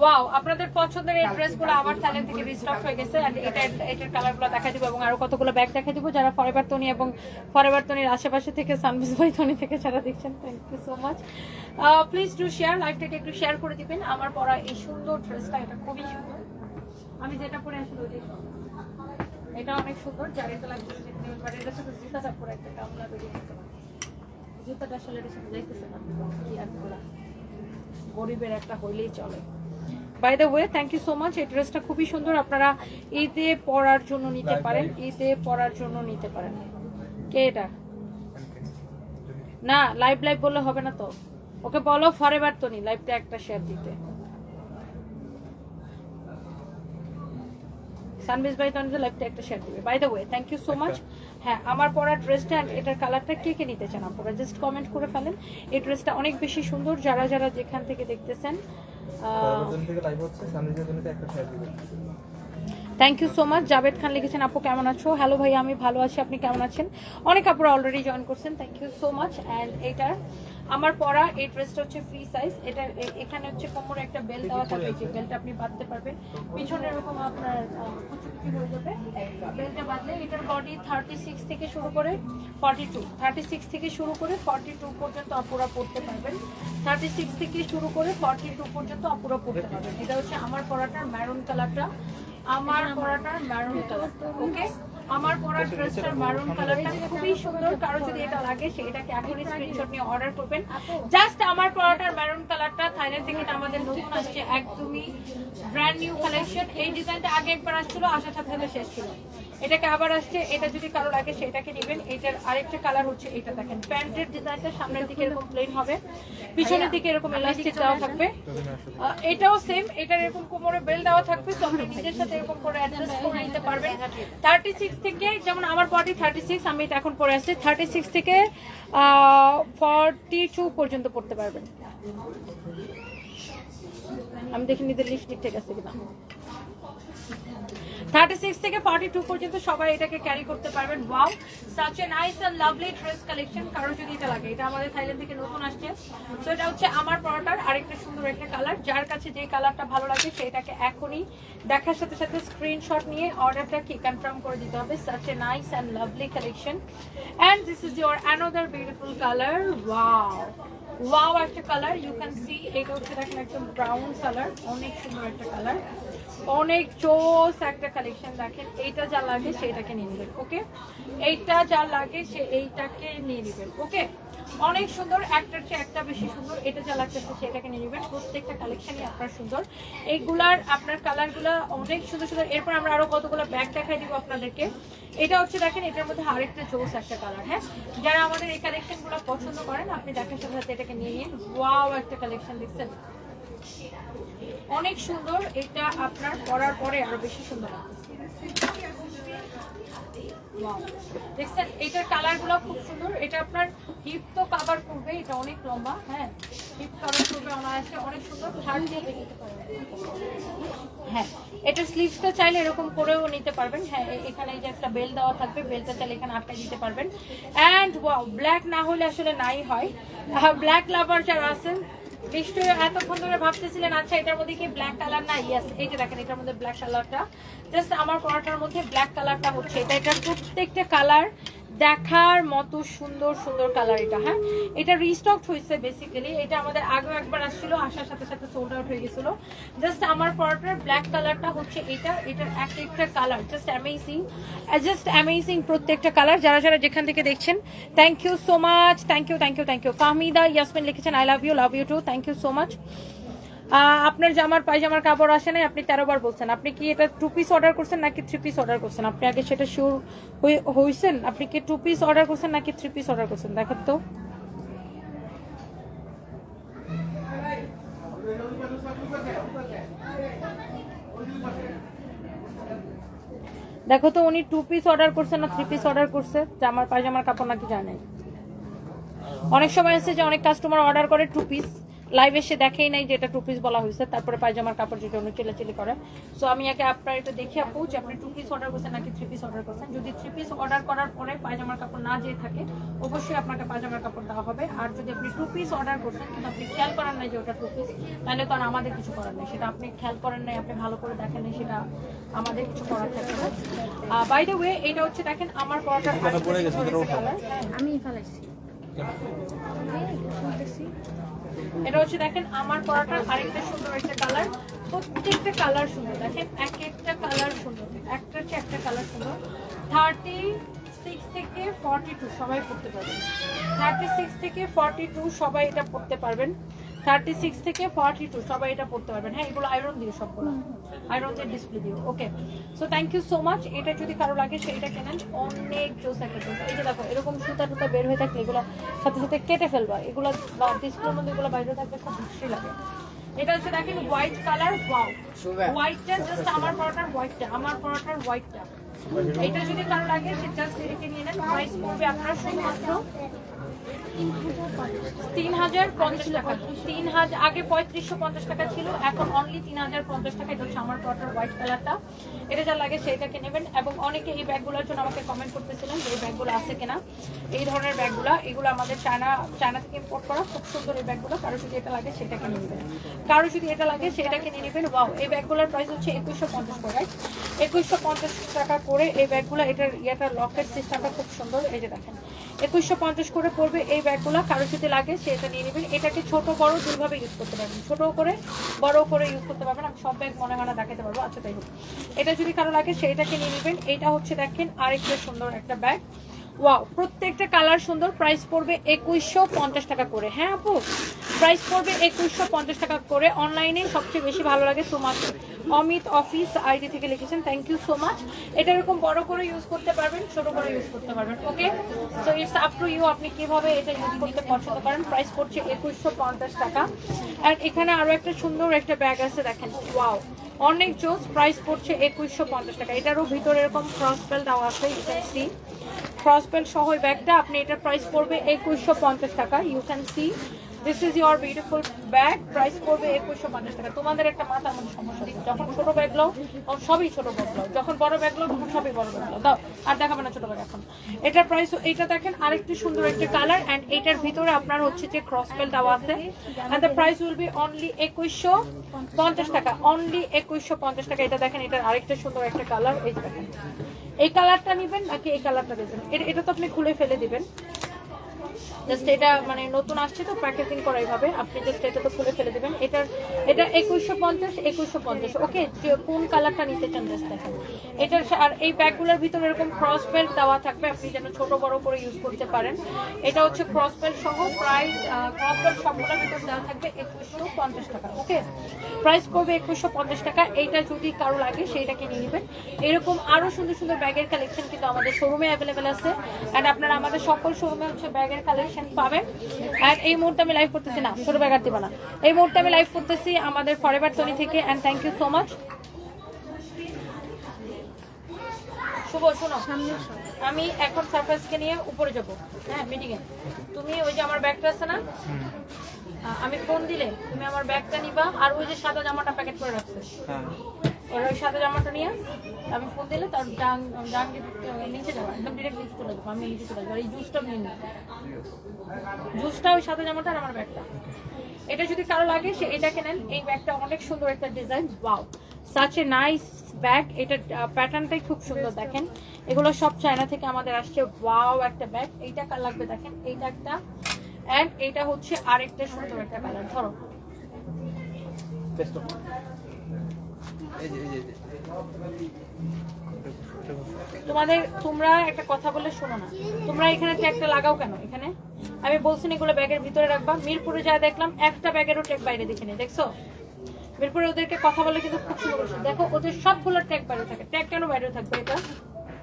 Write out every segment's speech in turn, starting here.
Wow আপনাদের পছন্দের এই ড্রেসগুলো আমার চ্যানেল থেকে রিস্টক হয়ে গেছে and এটা এটার কালারগুলো দেখা দিব এবং আরও কতগুলো ব্যাগ দেখা দিব। যারা ফরেভার তনি এবং ফরেভার তনির আশেপাশে থেকে সানবিস ভাই তনি থেকে যারা দেখছেন thank you so much please do share লাইভটাকে একটু শেয়ার করে দিবেন। আমার পরা এই সুন্দর ড্রেসটা এটা খুবই সুন্দর। আমি যেটা পরে আসলে ওইটাই। এটা অনেক সুন্দর। যার এটা লাগবে বাট এটা শুধু জুতাটা পরে একটা কামলা বেরিয়ে যেতে জুতাটা আসলে এটা সাথে যাইতেছে না কি আর করা। গরিবের একটা হইলেই চলে। By the way thank you so much এই ড্রেসটা খুবই সুন্দর। আপনারা ঈদে পরার জন্য নিতে পারেন। ঈদে পরার জন্য নিতে পারেন। কে এটা? না লাইভ লাইভ বললে হবে না তো। ওকে বলো ফরেভার তো নি লাইভটা একটা শেয়ার দিতে। সানবিজ ভাই লাইভটা একটা শেয়ার দিবে। By the way thank you so much হ্যাঁ আমার পরা ড্রেসটা এটার কালারটা কে কে নিতে চান আপনারা? জাস্ট কমেন্ট করে ফেলেন। এই ড্রেসটা অনেক বেশি সুন্দর। যারা যারা যেখান থেকে দেখতেছেন thank you so much Javed Khan লিখেছেন আপু কেমন আছো? হ্যালো ভাই আমি ভালো আছি। আপনি কেমন আছেন? অনেক আপুরা অলরেডি জয়েন করছেন। Thank you so much and এটার আমার পরা এই ড্রেসটা হচ্ছে ফ্রি সাইজ এটা এখানে হচ্ছে কোমরে একটা বেল দেওয়া থাকবে যে বেলটা আপনি বাঁধতে পারবেন। পিছনে এরকম আপনার কুচি কুচি হয়ে যাবে। বেলটা বাঁধলে এটার বডি থার্টি সিক্স থেকে শুরু করে ফর্টি টু থার্টি সিক্স থেকে শুরু করে ফর্টি টু পর্যন্ত আপুরা পড়তে পারবেন। থার্টি সিক্স থেকে শুরু করে ফর্টি টু পর্যন্ত আপুরা পড়তে পারবেন। এটা হচ্ছে আমার পরাটার ম্যারুন কালারটা আমার পরাটার ম্যারুন কালার ওকে আমার পরা ড্রেসটার মারুন কালারটা খুবই সুন্দর। কারও যদি এটা লাগে সেটাকে এখনই স্ক্রিনশট নিয়ে অর্ডার করবেন। জাস্ট আমার পরাটার মারুন কালারটা থাইল্যান্ড থেকে এটা আমাদের নতুন আসছে একদমই ব্র্যান্ড নিউ কালেকশন এই ডিজাইনটা আগে একবার আসছিল আসার সাথে শেষ ছিল। এটাকে আবার আসছে এটা যদি কারও লাগে সেটাকে নেবেন। এটার আরেকটা কালার হচ্ছে এটা দেখেন প্যান্টের ডিজাইনটা সামনের দিকে এরকম প্লেন হবে। পিছনের দিকে এরকম এলাস্টিক দেওয়া থাকবে। এটাও সেম এটার এরকম কোমরে বেল দেওয়া থাকবে তো আপনি নিজের সাথে এরকম করে অ্যাডজাস্ট করে নিতে পারবেন। থার্টি সিক্স থেকে যেমন আমার বডি থার্টি সিক্স আমি এটা এখন পরে আসছি থার্টি সিক্স থেকে ফর্টি টু পর্যন্ত পড়তে পারবেন। আমি দেখি নিজের লিপস্টিক ঠিক আছে কিনা। থার্টি সিক্স থেকে ফর্টি টু পর্যন্ত সবাই এটাকে ক্যারি করতে পারবেন। Wow such a nice and lovely dress collection কারও যদি এটা লাগে, এটা আমাদের থাইল্যান্ড থেকে নতুন আসছে। তো এটা হচ্ছে আমার পরোটার আরেকটা সুন্দর একটা কালার যার কাছে যে কালারটা ভালো লাগে, সেটাকে এখনই দেখার সাথে সাথে স্ক্রিনশট নিয়ে অর্ডারটা কনফার্ম করে দিতে হবে। Such a nice and lovely collection and this is your another beautiful colour wow একটা কালার ইউ ক্যান সি এটা হচ্ছে দেখেন একদম ব্রাউন কালার অনেক সুন্দর একটা কালার অনেক চোস একটা কালেকশন দেখেন এইটা যা লাগে সেটাকে নিয়ে নেবেন, ওকে? এইটা যা লাগে সে এইটাকে নিয়ে নেবেন, ওকে? অনেক সুন্দর একটার চেয়ে একটা বেশি সুন্দর, এটা যা লাগতেছে সেটাকে নিয়ে নেবেন। প্রত্যেকটা কালেকশনই আপনার সুন্দর। এইগুলার, আপনার কালারগুলো অনেক সুন্দর সুন্দর। এরপর আমরা আরও কতগুলো ব্যাগ দেখাই দিব আপনাদেরকে। এটা হচ্ছে দেখেন, এটার মধ্যে আরেকটা জোস একটা কালার হ্যাঁ? যারা আমাদের এই কালেকশনগুলো পছন্দ করেন, আপনি দেখার সাথে সাথে এটাকে নিয়ে নিন। ওয়াও একটা কালেকশন দেখছেন। অনেক সুন্দর, এটা আপনার পরার পরে আরও বেশি সুন্দর দেখছেন এটার কালারগুলো খুব সুন্দর। এটা আপনার হিপ তো কভার করবে, এটা অনেক লম্বা হ্যাঁ। হিপ কভার করবে অনায়াসে, অনেক সুন্দর। থার্ড দিয়ে হ্যাঁ এটা স্লিভসটা চাইলে এরকম করেও নিতে পারবেন। হ্যাঁ এখানে যে একটা বেল দেওয়া থাকবে বেলটা চাইলে এখানে আটকে দিতে পারবেন। অ্যান্ড ব্ল্যাক না হলে আসলে নাই হয়। ব্ল্যাক লাভার যারা আছেন নিশ্চয়ই এতক্ষণ ধরে ভাবতেছিলেন আচ্ছা এটার মধ্যে কি ব্ল্যাক কালার না ইয়াস এইটা দেখেন, এটার মধ্যে ব্ল্যাক কালারটা জাস্ট আমার পরাটার মধ্যে ব্ল্যাক কালারটা হচ্ছে। এটা এটার প্রত্যেকটা কালার দেখার মতো সুন্দর সুন্দর কালার এটা হ্যাঁ? এটা রিস্টক হয়েছে বেসিক্যালি এটা আমাদের আগেও একবার আসছিল, আসার সাথে সাথে সোল্ড আউট হয়ে গেছিল। জাস্ট আমার পরাটার ব্ল্যাক কালারটা হচ্ছে এটা, এটার এক একটা colour just amazing just amazing প্রত্যেকটা কালার যারা যারা যেখান থেকে দেখছেন thank you so much thank you thank you thank you Fahmida Yasmin লিখেছেন I love you love you too thank you so much আপনার জামার পায়জামার কাপড় আসে নাই, আপনি তেরো বার বলছেন। আপনি কি এটা টু পিস অর্ডার করছেন নাকি থ্রি পিস অর্ডার করছেন? আপনি আগে সেটা শিওর হয়েছেন আপনি কি টু পিস অর্ডার করছেন নাকি থ্রি পিস অর্ডার করছেন? দেখেন তো। দেখো তো, উনি টু পিস অর্ডার করছে না থ্রি পিস অর্ডার করছে জামার পায়জামার কাপড় নাকি জানেন অনেক সময় আছে যে অনেক কাস্টমার অর্ডার করে টু পিস লাইভ এসে দেখেই নাই যে এটা টু পিস বলা হয়েছে তারপরে পায়জামার কাপড় যেটা অন্য চিলাচিলি করে সো আমি আগে আপনার এটা দেখে আপু যে আপনি টু পিস অর্ডার করছেন নাকি থ্রি পিস অর্ডার করছেন। যদি থ্রি পিস অর্ডার করার পরে পায়জামার কাপড় না যেয়ে থাকে অবশ্যই আপনাকে পায়জামার কাপড় দেওয়া হবে। আর যদি আপনি টু পিস অর্ডার করছেন কিন্তু আপনি খেয়াল করেন নাই যে ওটা টু পিস তাহলে তো আর আমাদের কিছু করার নেই। সেটা আপনি খেয়াল করেন নাই আপনি ভালো করে দেখেন নাই সেটা আমাদের কিছু করার থাকে না। বাই দ্য ওয়ে এটা হচ্ছে দেখেন আমার পড়াটা। আমি ফেলাইছি এটা হচ্ছে দেখেন, আমার পরাটার আরেকটা সুন্দর একটা কালার প্রত্যেকটা কালার সুন্দর, দেখেন, এক একটা কালার সুন্দর, একটা হচ্ছে একটা কালার সুন্দর। থার্টি সিক্স থেকে ফর্টি টু সবাই পড়তে পারবেন। থার্টি সিক্স থেকে ফর্টি টু সবাই এটা পড়তে পারবেন। থার্টি সিক্স থেকে ফর্টি টু সবাই এটা পড়তে পারবেন। হ্যাঁ এগুলো আয়রন দিয়ে সবগুলো। আয়রন দিয়ে ডিসপ্লে দিও okay so thank you so much এটা যদি কারও লাগে সেটা কেনেন। অনেক জোস একটা জোস। এই যে দেখো এরকম সুতা টুতা বের হয়ে থাকলে এগুলো সাথে সাথে কেটে ফেলবা। এগুলো ডিসপ্লের মধ্যে এগুলো বাইরে থাকবে খুব বিশ্রী লাগে। এটা হচ্ছে দেখেন হোয়াইট কালার ওয়াও হোয়াইটটা জাস্ট আমার পরোটার হোয়াইটটা আমার পরোটার হোয়াইটটা এটা যদি কারও লাগে সে জাস্ট এটাকে নিয়ে নেন। প্রাইস পড়বে আপনার শুধুমাত্র তিন হাজার পঞ্চাশ টাকা। আগে পঁয়ত্রিশশো পঞ্চাশ টাকা ছিল, এখন অনলি তিন হাজার পঞ্চাশ টাকা হোয়াইট কালারটা এটা যা লাগে এবং অনেকে এই ব্যাগগুলোর জন্য আমাকে কমেন্ট করতেছিলেন যে এই ব্যাগগুলো আছে কিনা। এই ধরনের এগুলো আমাদের চায়না চায়না থেকে ইম্পোর্ট করা, খুব সুন্দর এই ব্যাগগুলো। কারও যদি এটা লাগে সেটাকে নিয়ে নেবেন। কারও যদি এটা লাগে সেটাকে নিয়ে ওয়াও এই ব্যাগগুলোর প্রাইস হচ্ছে একুশশো পঞ্চাশ করে একুশশো পঞ্চাশ টাকা করে এই ব্যাগগুলো, এটার ইয়েটার লকেট সিস্টেমটা খুব সুন্দর। এই যে দেখেন, একুশশো পঞ্চাশ করে পড়বে এই ব্যাগগুলো, কারও যদি লাগে সেটা নিয়ে নেবেন। এটাকে ছোট, বড় দুইভাবে ইউজ করতে পারবেন। ছোট করে, বড় করে ইউজ করতে পারবেন। আমি সব ব্যাগ মনে হয় না দেখাতে পারব। আচ্ছা তাই হোক। এটা যদি কারও লাগে সেইটাকে নিয়ে নেবেন। এটা হচ্ছে দেখেন আরেকটা সুন্দর একটা ব্যাগ। ওয়াও, প্রত্যেকটা কালার সুন্দর। প্রাইস পড়বে একুশশো পঞ্চাশ টাকা করে। হ্যাঁ আপু, প্রাইস পড়বে একুশশো পঞ্চাশ টাকা করে। অনলাইনে সবচেয়ে বেশি ভালো লাগে তোমার। অমিত অফিস আইডি থেকে লিখেছেন থ্যাংক ইউ সো মাচ এটা এরকম বড় করে ইউজ করতে পারবেন, ছোট করে ইউজ করতে পারবেন okay so it's up to you আপনি কীভাবে এটা ইউজ করতে পছন্দ করেন। প্রাইস পড়ছে একুশশো পঞ্চাশ টাকা। আর এখানে আরও একটা সুন্দর একটা ব্যাগ আছে, দেখেন ওয়াও অনেক জোস প্রাইস পড়ছে একুশশো পঞ্চাশ টাকা। এটারও ভিতরে এরকম ক্রস বেল দেওয়া আছে you can see cross belt সহ ব্যাগটা আপনি এটার প্রাইস পড়বে একুশশো পঞ্চাশ টাকা। You can see this is your beautiful bag price পড়বে একুশশো পঞ্চাশ টাকা। তোমাদের একটা মাথার মধ্যে সমস্যা নেই। যখন ছোট ব্যাগ লও তখন সবই ছোট ব্যাগ লও। যখন বড় ব্যাগ লও, তখন সবই বড় ব্যাগ লও। দাও, আর দেখাবে না ছোট ব্যাগ এখন। এটার প্রাইস এইটা দেখেন, আরেকটু সুন্দর একটা কালার অ্যান্ড এইটার ভিতরে আপনার হচ্ছে যে ক্রস বেল দেওয়া আছে। And the price will be only একুশশো পঞ্চাশ টাকা। অনলি একুশশো পঞ্চাশ টাকা। এটা দেখেন, এটার আরেকটা সুন্দর একটা কালার এই দেখেন। এই কালারটা নেবেন, নাকি এই কালারটা দেবেন? এটা এটা তো আপনি খুলে ফেলে দিবেন। জাস্ট এটা মানে নতুন আসছে তো প্যাকেজিং করা এইভাবে। আপনি জাস্ট এটা তো খুলে ফেলে দিবেন। এটার এটা একুশশো পঞ্চাশ একুশশো পঞ্চাশ। ওকে কোন কালারটা নিতে চান জাস্ট দেখেন। এটার আর এই ব্যাগগুলোর ভিতরে এরকম ক্রস বেল্ট দেওয়া থাকবে। আপনি যেন ছোট বড় করে ইউজ করতে পারেন। এটা হচ্ছে ক্রস বেল্ট সহ প্রাইস ক্রস বেল্ট সবগুলোর ভিতরে দেওয়া থাকবে একুশশো পঞ্চাশ টাকা। ওকে প্রাইস করবে একুশশো পঞ্চাশ টাকা। এইটা যদি কারও লাগে, সেইটাকে নিয়ে নেবেন। এরকম আরও সুন্দর সুন্দর ব্যাগের কালেকশন কিন্তু আমাদের শোরুমে অ্যাভেলেবেল আছে। অ্যান্ড আপনারা আমাদের সকল শোরুমে হচ্ছে ব্যাগের কালেকশন পাবেন। অ্যান্ড এই মুহূর্তে আমি লাইভ করতেছি না ছোট ব্যাগ আর দিবা না। এই মুহূর্তে আমি লাইভ করতেছি আমাদের ফরেভার তনি থেকে and thank you so much Shuvo শোনো। আমি এখন সারপ্রাইজকে নিয়ে উপরে যাব। হ্যাঁ মিটিংয়ে তুমি ওই যে আমার ব্যাগটা আছে না? আমি ফোন দিলে তুমি আমার ব্যাগটা নিবা আর ওই যে সাদা জামাটা প্যাকেট করে রাখছে। হ্যাঁ। ওর ওই সাদা জামাটা নিয়ে আমি ফোন দিলে তার ডাং ডাং নিচে যাব, একদম ডিরেক্ট নিচে চলে যাব, আমি নিচে চলে যাব এই জুসটা নিয়ে নিই। জুসটা ওই সাদা জামাটা আর আমার ব্যাগটা এটা যদি কারও লাগে, সে এটাকে নেন এই ব্যাগটা অনেক সুন্দর একটা design wow such a nice bag এটা প্যাটার্নটাই খুব সুন্দর, দেখেন। এগুলো সব চায়না থেকে আমাদের আসছে ওয়াও একটা ব্যাগ এইটা কার লাগবে, দেখেন, এইটা একটা। অ্যান্ড এইটা হচ্ছে আরেকটা সুন্দর একটা কালার ধরো বেস্ট অফ এই যে এই যে এই যে। তোমাদের তোমরা একটা কথা বলে শোনো না। তোমরা এখানে ট্যাগটা লাগাও কেন এখানে? আমি বলছি না এগুলো ব্যাগের ভিতরে রাখবা। মিরপুরে যা দেখলাম একটা ব্যাগেরও ট্যাগ বাইরে দেখে নেই দেখছ? মিরপুরে ওদেরকে কথা বলে কিন্তু খুব সুন্দর করছে। দেখো ওদের সবগুলো ট্যাগ বাইরে থাকে। ট্যাগ কেন বাইরে থাকবে এটা?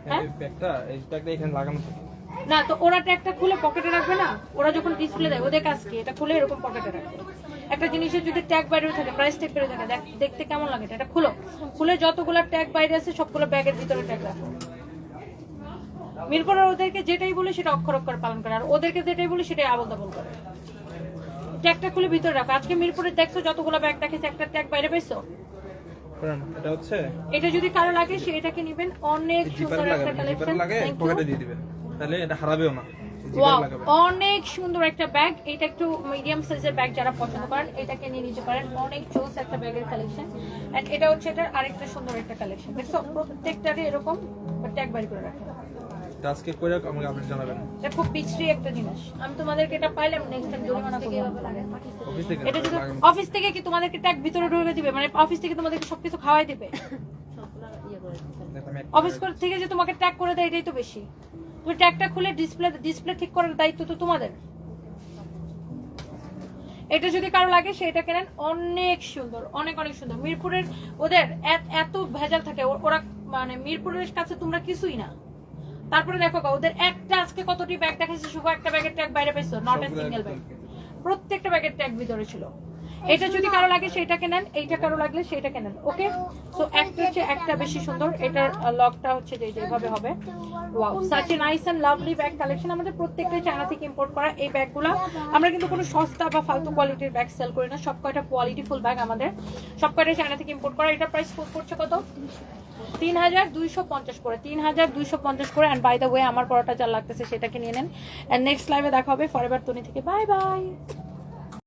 হ্যাঁ? এই ব্যাগটা এই ব্যাগটা এখানে লাগানো থাকে। না তো ওরা ট্যাগটা খুলে পকেটে রাখবে না? ওরা যখন ডিসপ্লে দেয় ওদের কাজ কি? এটা খুলে এরকম পকেটে রাখবে। একটা জিনিসের যদি ট্যাগ বাইরে থাকে প্রাইস ট্যাগ বেড়ে থাকে দেখ- দেখতে কেমন লাগে? এটা? খুলো। খুলে যতগুলো ট্যাগ বাইরে আছে সবগুলো ব্যাগের ভিতরে ট্যাগ রাখো। মিরপুর ওদেরকে যেটাই বলে সেটা অক্ষর অক্ষর পালন করে। আর ওদেরকে যেটাই বলে সেটাই আবল তাবল করে। ট্যাগটা খুলে ভিতরে রাখো। আজকে মিরপুরে দেখছ যতগুলো ব্যাগ দেখেছে একটা ট্যাগ বাইরে পেয়েছ এটা হচ্ছে এটা যদি কারও লাগে সে এটাকে নেবেন। অনেক সুন্দর একটা কালেকশন দিয়ে দিবেন। তাহলে এটা হারাবেও না। অনেক সুন্দর একটা ব্যাগ এটা একটু মিডিয়াম সাইজের ব্যাগ যারা পছন্দ করেন এটাকে নিয়ে নিতে পারেন। অনেক জোস একটা ব্যাগের কালেকশন এন্ড এটা হচ্ছে এটার আরেকটা সুন্দর একটা কালেকশন দেখছ প্রত্যেকটারই এরকম ট্যাগ বাড়ি করে রাখা। আজকে করে আমাকে আপনি জানাবেন। এটা খুব পিছড়ি একটা জিনিস। আমি তোমাদেরকে এটা পাইলাম নেক্সট টাইম জরিমানা করব অফিস থেকে? এটা যদি অফিস থেকে কি তোমাদেরকে ট্যাগ ভিতরে ঢুকে দিবে? মানে অফিস থেকে তোমাদেরকে সবকিছু খাওয়াই দিবে? অফিস করে থেকে যে তোমাকে ট্যাগ করে দেয় এটাই তো বেশি। তুমি ট্যাগটা খুলে ডিসপ্লে ডিসপ্লে ঠিক করার দায়িত্ব তো তোমাদের। এটা যদি কারও লাগে সেটা কেনেন অনেক সুন্দর অনেক অনেক সুন্দর। মিরপুরের ওদের এত- ভেজাল থাকে ওরা মানে মিরপুরের কাছে তোমরা কিছুই না। তারপরে দেখো ওদের একটা আজকে কতটি ব্যাগ দেখাচ্ছে শুভ একটা ব্যাগের ট্যাগ বাইরে পেয়েছ নট এ সিঙ্গেল ব্যাগ প্রত্যেকটা ব্যাগের ট্যাগ ভিতরে ছিল। এটা যদি কারও লাগে সেটা কেনেন এইটা কারও লাগলে সেটা কেনেন ওকে? সো একটা হচ্ছে একটা বেশি সুন্দর, এটার লকটা হচ্ছে যে যেভাবে হবে। Wow such a nice and lovely bag collection আমাদের প্রত্যেকটাই চায়না থেকে ইম্পোর্ট করা এই ব্যাগগুলো। আমরা কিন্তু কোনো সস্তা বা ফালতু কোয়ালিটির ব্যাগ সেল করি না। সব কয়টা কোয়ালিটি ফুল ব্যাগ আমাদের। সব কয়টা চায়না থেকে ইম্পোর্ট করা। এটা প্রাইস পড়ছে কত? তিন হাজার দুইশো পঞ্চাশ করে। তিন হাজার দুইশো পঞ্চাশ করে। অ্যান্ড বাই দ্য ওয়ে আমার পরোটা যা লাগতেছে, সেটাকে নিয়ে নেন। অ্যান্ড নেক্সট লাইভে দেখা হবে। ফরএভার তনি থেকে। Bye bye